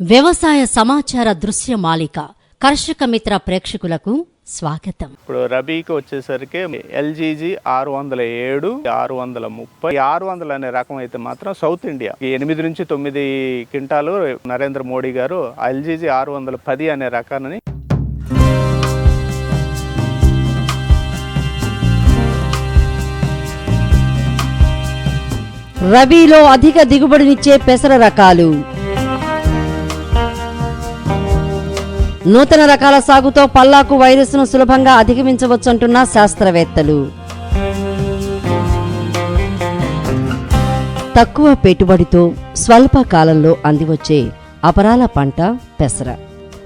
వ్యవసాయ సమాచార దృశ్య మాలిక కర్షక మిత్ర ప్రేక్షకులకు స్వాగతం. ఇప్పుడు రబీకి వచ్చేసరికి ఎల్జీజీ ఆరు వందల ఏడు ఆరు వందల ముప్పై ఆరు వందలు అనే రకం అయితే మాత్రం సౌత్ ఇండియా. ఈ ఎనిమిది నుంచి తొమ్మిది క్వింటాలు నరేంద్ర మోడీ గారు ఎల్జీజీ ఆరు వందల పది అనే రకాన్ని రబీలో అధిక దిగుబడినిచ్చే పెసర రకాలు. నూతన రకాల సాగుతో పల్లాకు వైరస్ను సులభంగా అధిగమించవచ్చంటున్న శాస్త్రవేత్తలు. తక్కువ పెట్టుబడితో స్వల్ప కాలంలో అందివచ్చే అపరాల పంట పెసర.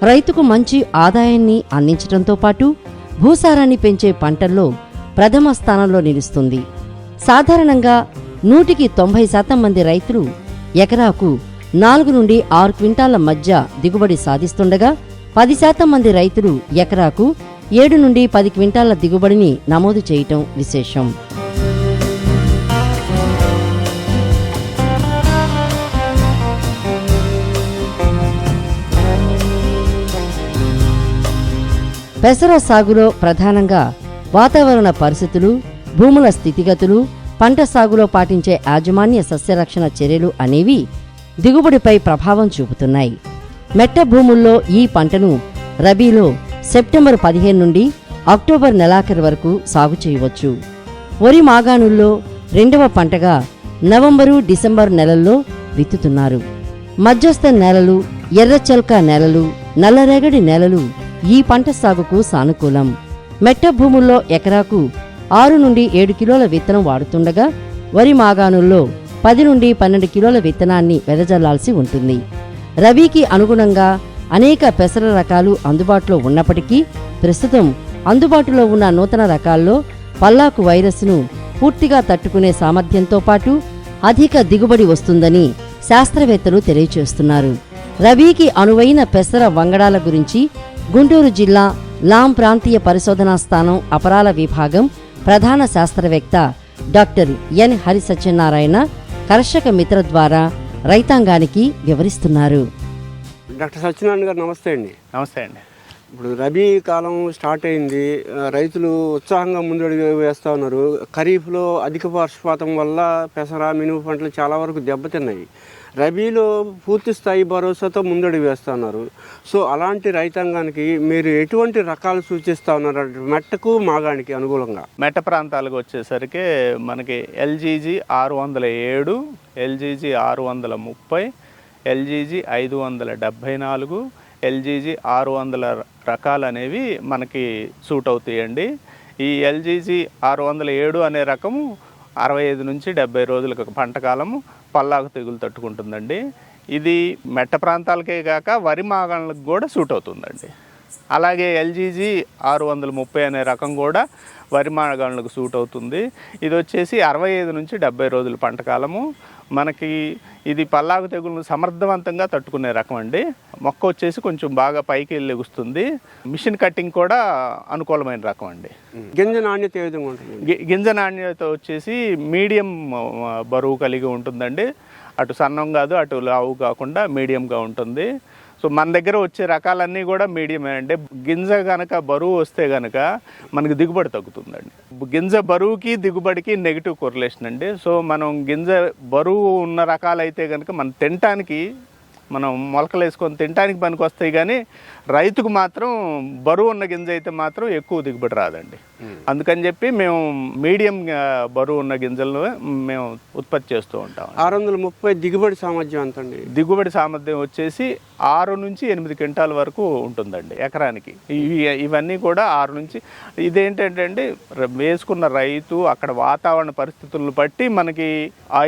రైతుకు మంచి ఆదాయాన్ని అందించడంతో పాటు భూసారాన్ని పెంచే పంటల్లో ప్రథమ స్థానంలో నిలుస్తుంది. సాధారణంగా నూటికి తొంభై శాతం మంది రైతులు ఎకరాకు నాలుగు నుండి ఆరు క్వింటాల మధ్య దిగుబడి సాధిస్తుండగా పది శాతం మంది రైతులు ఎకరాకు ఏడు నుండి పది క్వింటాల దిగుబడిని నమోదు చేయటం విశేషం. పెసర సాగులో ప్రధానంగా వాతావరణ పరిస్థితులు భూముల స్థితిగతులు పంట సాగులో పాటించే యాజమాన్య సస్యరక్షణ చర్యలు అనేవి దిగుబడిపై ప్రభావం చూపుతున్నాయి. మెట్ట భూముల్లో ఈ పంటను రబీలో సెప్టెంబర్ పదిహేను నుండి అక్టోబర్ నెలాఖరు వరకు సాగు చేయవచ్చు. వరి మాగాణుల్లో రెండవ పంటగా నవంబరు డిసెంబర్ నెలల్లో విత్తుతున్నారు. మధ్యస్థ నేలలు ఎర్రచల్క నేలలు నల్లరేగడి నేలలు ఈ పంట సాగుకు సానుకూలం. మెట్ట భూముల్లో ఎకరాకు ఆరు నుండి ఏడు కిలోల విత్తనం వాడుతుండగా వరి మాగాణుల్లో పది నుండి పన్నెండు కిలోల విత్తనాన్ని వెదజల్లాల్సి ఉంటుంది. రబీకి అనుగుణంగా అనేక పెసర రకాలు అందుబాటులో ఉన్నప్పటికీ ప్రస్తుతం అందుబాటులో ఉన్న నూతన రకాల్లో పల్లాకు వైరస్ను పూర్తిగా తట్టుకునే సామర్థ్యంతో పాటు అధిక దిగుబడి వస్తుందని శాస్త్రవేత్తలు తెలియచేస్తున్నారు. రబీకి అనువైన పెసర వంగడాల గురించి గుంటూరు జిల్లా లాం ప్రాంతీయ పరిశోధనా స్థానం అపరాల విభాగం ప్రధాన శాస్త్రవేత్త డాక్టర్ ఎన్ హరి సత్యనారాయణ కర్షక మిత్ర ద్వారా రైతాంగానికి వివరిస్తున్నారు. డాక్టర్ సత్యనారాయణ గారు నమస్తే అండి. నమస్తే అండి. ఇప్పుడు రబీ కాలం స్టార్ట్ అయింది. రైతులు ఉత్సాహంగా ముందడుగు వేస్తూ ఉన్నారు. ఖరీఫ్లో అధిక వర్షపాతం వల్ల పెసర మినుము పంటలు చాలా వరకు దెబ్బతిన్నాయి. రబీలో పూర్తి స్థాయి భరోసాతో ముందడుగు వేస్తూ ఉన్నారు. సో అలాంటి రైతాంగానికి మీరు ఎటువంటి రకాలు సూచిస్తూ ఉన్నారు? మెట్టకు మాగానికి అనుకూలంగా. మెట్ట ప్రాంతాలకు వచ్చేసరికి మనకి ఎల్జీజీ ఆరు వందల ఏడు ఎల్జీజీ ఆరు వందల ముప్పై ఎల్జీజీ ఐదు వందల డెబ్భై నాలుగు ఎల్జీజీ ఆరు వందల రకాలు అనేవి మనకి సూట్ అవుతాయండి ఈ ఎల్జీజీ ఆరు వందల ఏడు అనే రకము అరవై ఐదు నుంచి డెబ్బై రోజులకు పంటకాలము పల్లాకు తెగులు తట్టుకుంటుందండి. ఇది మెట్ట ప్రాంతాలకే కాక వరి మాగాళ్ళకు కూడా సూట్ అవుతుందండి అలాగే ఎల్జీజీ ఆరు వందల ముప్పై అనే రకం కూడా వరి మాగాణులకు సూట్ అవుతుంది. ఇది వచ్చేసి అరవై ఐదు నుంచి డెబ్బై రోజుల పంట కాలము. మనకి ఇది పల్లాకు తెగులను సమర్థవంతంగా తట్టుకునే రకం అండి. మొక్క వచ్చేసి కొంచెం బాగా పైకి లెగుస్తుంది. మిషన్ కటింగ్ కూడా అనుకూలమైన రకం అండి. గింజ నాణ్యత ఏ విధంగా ఉంటుంది? గింజ నాణ్యత వచ్చేసి మీడియం బరువు కలిగి ఉంటుందండి. అటు సన్నం కాదు అటు లావు కాకుండా మీడియంగా ఉంటుంది. సో మన దగ్గర వచ్చే రకాలన్నీ కూడా మీడియమే అండి. గింజ కనుక బరువు వస్తే కనుక మనకి దిగుబడి తగ్గుతుందండి. గింజ బరువుకి దిగుబడికి నెగిటివ్ కొరలేషన్ అండి. సో మనం గింజ బరువు ఉన్న రకాలైతే కనుక మనం తినటానికి మనం మొలకలు వేసుకొని తినడానికి పనికి వస్తాయి కానీ రైతుకు మాత్రం బరువు ఉన్న గింజ అయితే మాత్రం ఎక్కువ దిగుబడి రాదండి. అందుకని చెప్పి మేము మీడియం బరువు ఉన్న గింజలను మేము ఉత్పత్తి చేస్తూ ఉంటాం. ఆరు వందల ముప్పై దిగుబడి సామర్థ్యం ఎంత అండి దిగుబడి సామర్థ్యం వచ్చేసి ఆరు నుంచి ఎనిమిది క్వింటాల వరకు ఉంటుందండి ఎకరానికి. ఇవి ఇవన్నీ కూడా ఆరు నుంచి ఇదేంటంటే వేసుకున్న రైతు అక్కడ వాతావరణ పరిస్థితులను బట్టి మనకి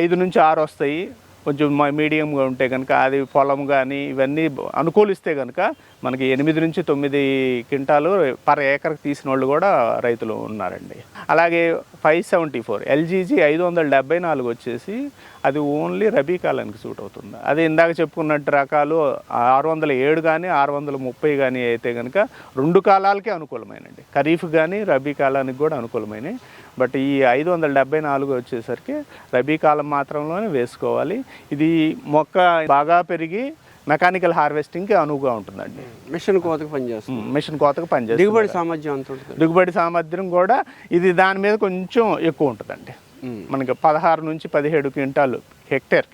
ఐదు నుంచి ఆరు వస్తాయి. కొంచెం మీడియంగా ఉంటే కనుక అది పొలం కానీ ఇవన్నీ అనుకూలిస్తే కనుక మనకి ఎనిమిది నుంచి తొమ్మిది క్వింటాలు పర్ ఏకర్కి తీసిన వాళ్ళు కూడా రైతులు ఉన్నారండి. అలాగే ఫైవ్ సెవెంటీ ఫోర్ ఎల్జీజీ ఐదు వందల డెబ్బై నాలుగు వచ్చేసి అది ఓన్లీ రబీ కాలానికి సూట్ అవుతుంది. అదే ఇందాక చెప్పుకున్నట్టు రకాలు ఆరు వందల ఏడు కానీ ఆరు వందల ముప్పై కానీ అయితే కనుక రెండు కాలాలకే అనుకూలమైనండి ఖరీఫ్ కానీ రబీ కాలానికి కూడా అనుకూలమైనవి బట్ ఈ ఐదు వందల డెబ్బై నాలుగు వచ్చేసరికి రబీ కాలం మాత్రంలోనే వేసుకోవాలి. ఇది మొక్క బాగా పెరిగి మెకానికల్ హార్వెస్టింగ్కి అనువుగా ఉంటుందండి. మిషన్ కోతకు పనిచేస్తుంది. మిషన్ కోతకు పనిచేస్తుంది. దిగుబడి సామర్థ్యం అంత ఉంటుంది? దిగుబడి సామర్థ్యం కూడా ఇది దాని మీద కొంచెం ఎక్కువ ఉంటుందండి. మనకి పదహారు నుంచి పదిహేడు క్వింటాలు హెక్టేర్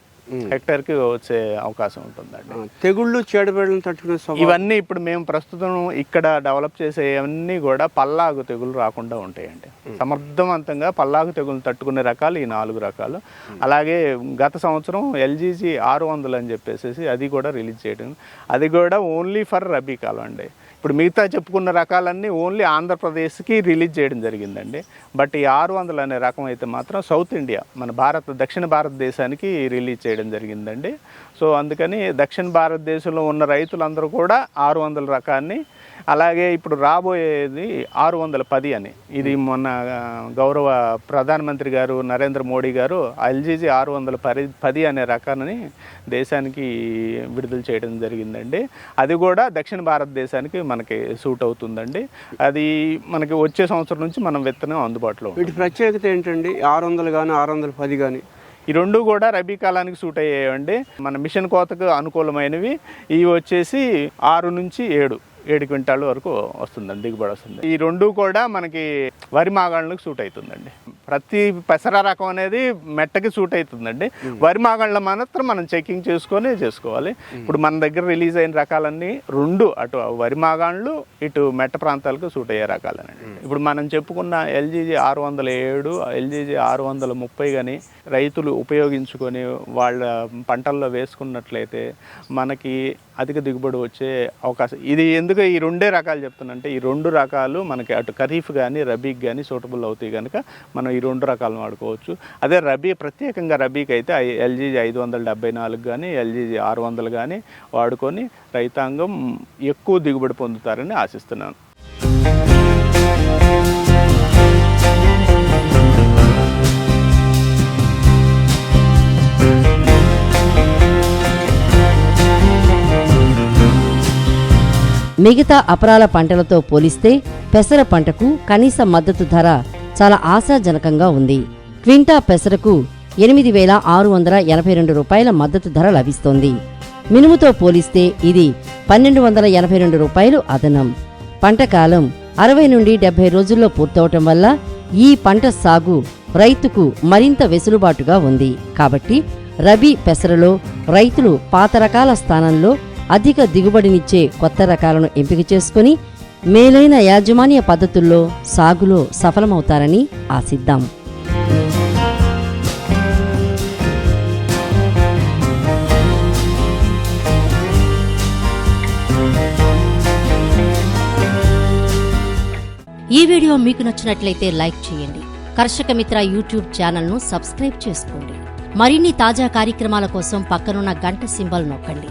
హెక్టేర్కి వచ్చే అవకాశం ఉంటుందండి. తెగుళ్ళు చీడపీడలను తట్టుకునే ఇవన్నీ ఇప్పుడు మేము ప్రస్తుతం ఇక్కడ డెవలప్ చేసేవన్నీ కూడా పల్లాగు తెగులు రాకుండా ఉంటాయండి. సమర్థవంతంగా పల్లాగు తెగులు తట్టుకునే రకాలు ఈ నాలుగు రకాలు. అలాగే గత సంవత్సరం ఎల్జీజీ ఆరు వందలు అని చెప్పేసి అది కూడా రిలీజ్ చేయడం. అది కూడా ఓన్లీ ఫర్ రబీ కాలం అండి ఇప్పుడు మిగతా చెప్పుకున్న రకాలన్నీ ఓన్లీ ఆంధ్రప్రదేశ్కి రిలీజ్ చేయడం జరిగిందండి. బట్ ఈ ఆరు వందలు అనే రకం అయితే మాత్రం సౌత్ ఇండియా మన భారత దక్షిణ భారతదేశానికి రిలీజ్ చేయడం జరిగిందండి. సో అందుకని దక్షిణ భారతదేశంలో ఉన్న రైతులందరూ కూడా ఆరు వందల రకాన్ని అలాగే ఇప్పుడు రాబోయేది ఆరు వందల పది అని. ఇది మొన్న గౌరవ ప్రధానమంత్రి గారు నరేంద్ర మోడీ గారు ఎల్జీజీ ఆరు వందల పది పది అనే రకాన్ని దేశానికి విడుదల చేయడం జరిగిందండి. అది కూడా దక్షిణ భారతదేశానికి మనకి సూట్ అవుతుందండి. అది మనకి వచ్చే సంవత్సరం నుంచి మనం విత్తనం అందుబాటులో. వీటి ప్రత్యేకత ఏంటండి? ఆరు వందలు కానీ ఆరు వందల పది కానీ ఈ రెండు కూడా రబీ కాలానికి సూట్ అయ్యాయండి మన మిషన్ కోతకు అనుకూలమైనవి. ఇవి వచ్చేసి ఆరు నుంచి ఏడు ఏడు క్వింటాల వరకు వస్తుందండి దిగుబడి వస్తుంది. ఈ రెండు కూడా మనకి వరి మాగాళ్ళకు సూట్ అవుతుందండి. ప్రతి పెసర రకం అనేది మెట్టకి సూట్ అవుతుందండి. వరి మాగాళ్ళ మాత్రం మనం చెకింగ్ చేసుకొని చేసుకోవాలి. ఇప్పుడు మన దగ్గర రిలీజ్ అయిన రకాలన్నీ రెండు అటు వరి మాగాళ్ళు ఇటు మెట్ట ప్రాంతాలకు సూట్ అయ్యే రకాలనండి. ఇప్పుడు మనం చెప్పుకున్న ఎల్జీజీ ఆరు వందల ఏడు ఎల్జీజీ ఆరు వందల ముప్పై కానీ రైతులు ఉపయోగించుకొని వాళ్ళ పంటల్లో వేసుకున్నట్లయితే మనకి అధిక దిగుబడి వచ్చే అవకాశం. ఇది ఎందుకు ఈ రెండే రకాలు చెప్తున్నంటే ఈ రెండు రకాలు మనకి అటు ఖరీఫ్ కానీ రబీకి కానీ సూటబుల్ అవుతాయి కనుక మనం ఈ రెండు రకాలను వాడుకోవచ్చు. అదే రబీ ప్రత్యేకంగా రబీకి అయితే ఎల్జీజీ ఐదు వందల డెబ్బై నాలుగు కానీ ఎల్జీజీ ఆరు వందలు కానీ వాడుకొని రైతాంగం ఎక్కువ దిగుబడి పొందుతారని ఆశిస్తున్నాను. మిగతా అపరాల పంటలతో పోలిస్తే పెసర పంటకు కనీస మద్దతు ధర చాలా ఆశాజనకంగా ఉంది. క్వింటా పెసరకు ఎనిమిది వేల ఆరు వందల ఎనభై రెండు రూపాయల మద్దతు ధర లభిస్తోంది. మినుముతో పోలిస్తే ఇది పన్నెండు వందల ఎనభై రెండు రూపాయలు అదనం. పంట కాలం అరవై నుండి డెబ్బై రోజుల్లో పూర్తవటం వల్ల ఈ పంట సాగు రైతుకు మరింత వెసులుబాటుగా ఉంది. కాబట్టి రబీ పెసరలో రైతులు పాత రకాల స్థానంలో అధిక దిగుబడినిచ్చే కొత్త రకాలను ఎంపిక చేసుకుని మేలైన యాజమాన్య పద్ధతుల్లో సాగులో సఫలమవుతారని ఆశిద్దాం. ఈ వీడియో మీకు నచ్చినట్లయితే లైక్ చేయండి. కర్షక మిత్ర యూట్యూబ్ ఛానల్ను సబ్స్క్రైబ్ చేసుకోండి. మరిన్ని తాజా కార్యక్రమాల కోసం పక్కనున్న గంట సింబల్ నొక్కండి.